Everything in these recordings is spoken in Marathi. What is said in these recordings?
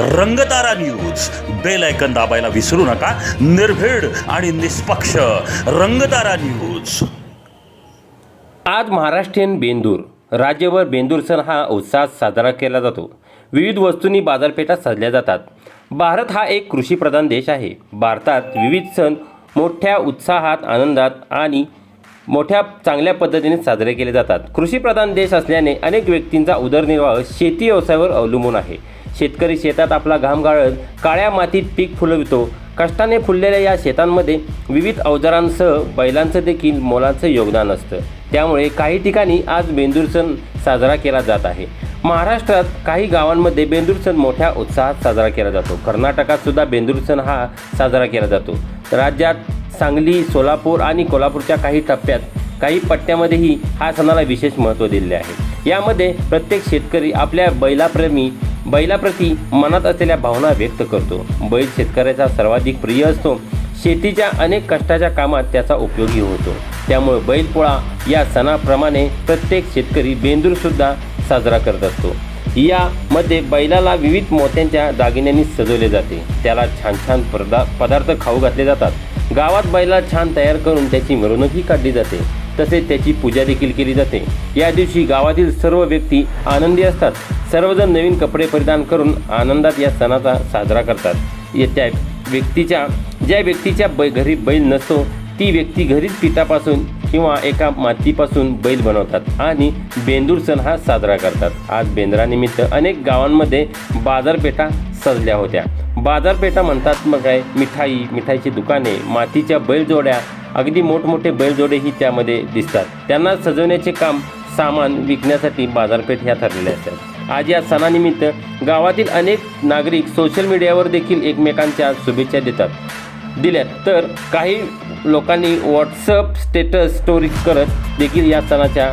रंगतारा न्यूज बेल ऐकन दाबायला विसरू नका. निर्भीड आणि निष्पक्ष रंगतारा न्यूज आज महाराष्ट्रीयन बेंदूर. राज्यभर बेंदूर सण हा उत्साहात साजरा केला जातो. विविध वस्तूंनी बाजारपेठा सजल्या जातात. भारत हा एक कृषीप्रधान देश आहे. भारतात विविध सण मोठ्या उत्साहात आनंदात आणि मोठ्या चांगल्या पद्धतीने साजरे केले जातात. कृषीप्रधान देश असल्याने अनेक व्यक्तींचा उदरनिर्वाह शेती व्यवसायावर अवलंबून आहे. शेतकरी शेतात आपला घाम गाळत काळ्या मातीत पीक फुलवितो. कष्टाने फुललेल्या या शेतांमध्ये विविध अवजारांसह बैलांचं देखील मोलाचं योगदान असतं. त्यामुळे काही ठिकाणी आज बेंदूर सण साजरा केला जात आहे. महाराष्ट्रात काही गावांमध्ये बेंदूर सण मोठ्या उत्साहात साजरा केला जातो. कर्नाटकात सुद्धा बेंदूर सण हा साजरा केला जातो. राज्यात सांगली सोलापूर आणि कोल्हापूरच्या काही टप्प्यात काही पट्ट्यामध्येही हा सणाला विशेष महत्त्व दिलेले आहे. यामध्ये प्रत्येक शेतकरी आपल्या बैलाप्रेमी बैलाप्रती मनात असलेल्या भावना व्यक्त करतो. बैल शेतकऱ्याचा सर्वाधिक प्रिय असतो. शेतीच्या अनेक कष्टाच्या कामात त्याचा उपयोगी होतो. त्यामुळे बैलपोळा या सणाप्रमाणे प्रत्येक शेतकरी बेंदूरसुद्धा साजरा करत असतो. यामध्ये बैलाला विविध मोत्यांच्या दागिन्यांनी सजवले जाते. त्याला छान छान पदा पदार्थ खाऊ घातले जातात. गावात बैला छान तयार करून त्याची मिरवणूकही काढली जाते. तसेच त्याची पूजा देखील केली जाते. या दिवशी गावातील सर्व व्यक्ती आनंदी असतात. सर्वजण नवीन कपडे परिधान करून आनंदात या सणाचा साजरा करतात. येत्या व्यक्तीच्या ज्या व्यक्तीच्या बै घरी बैल नसतो ती व्यक्ती घरीच पिठापासून किंवा एका मातीपासून बैल बनवतात आणि बेंदूर सण हा साजरा करतात. आज बेंद्रानिमित्त अनेक गावांमध्ये बाजारपेठा सजल्या होत्या. बाजारपेठा म्हणतात मग काय? मिठाई मिठाईची दुकाने मातीच्या बैलजोड्या अगदी मोठमोठे बैलजोडेही त्यामध्ये दिसतात. त्यांना सजवण्याचे काम सामान विकण्यासाठी बाजारपेठ ह्या ठरलेल्या असतात. आज या सणानिमित्त गावातील अनेक नागरिक सोशल मीडियावर देखील एकमेकांच्या शुभेच्छा देतात. दिल्या तर काही लोकांनी व्हॉट्सअप स्टेटस स्टोरी करत देखील या सणाच्या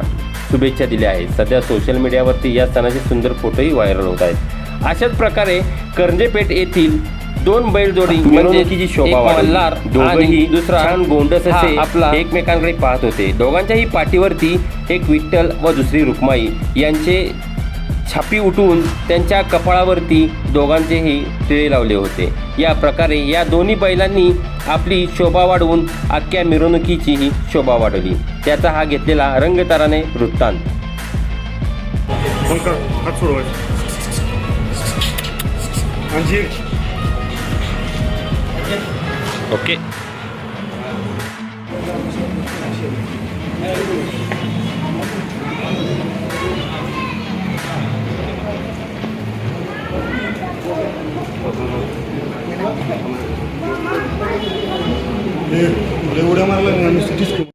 शुभेच्छा दिल्या आहेत. सध्या सोशल मीडियावरती या सणाचे सुंदर फोटोही व्हायरल होत आहेत. अशाच प्रकारे करंजेपेठ येथील दोन बैलजोडी मिरवणुकीची शोभा मल्हार दोघंही दुसरा छान गोंडस असे आपला एकमेकांकडे पाहत होते. दोघांच्याही पाठीवरती एक विठ्ठल व दुसरी रुक्माई यांचे छापी उठवून त्यांच्या कपाळावरती दोघांचेही टिळे लावले होते. या प्रकारे या दोन्ही बैलांनी आपली शोभा वाढवून अख्ख्या मिरवणुकीचीही शोभा वाढवली. त्याचा हा घेतलेला रंगताराने वृत्तांत. सोडवायचे. अंजीर. Oke. Okay. Eh, udah udah marah nggak Mr. Disco.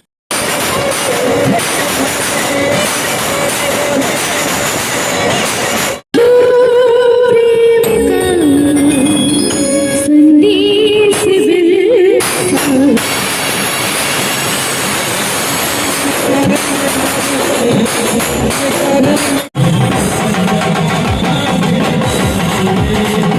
Yeah.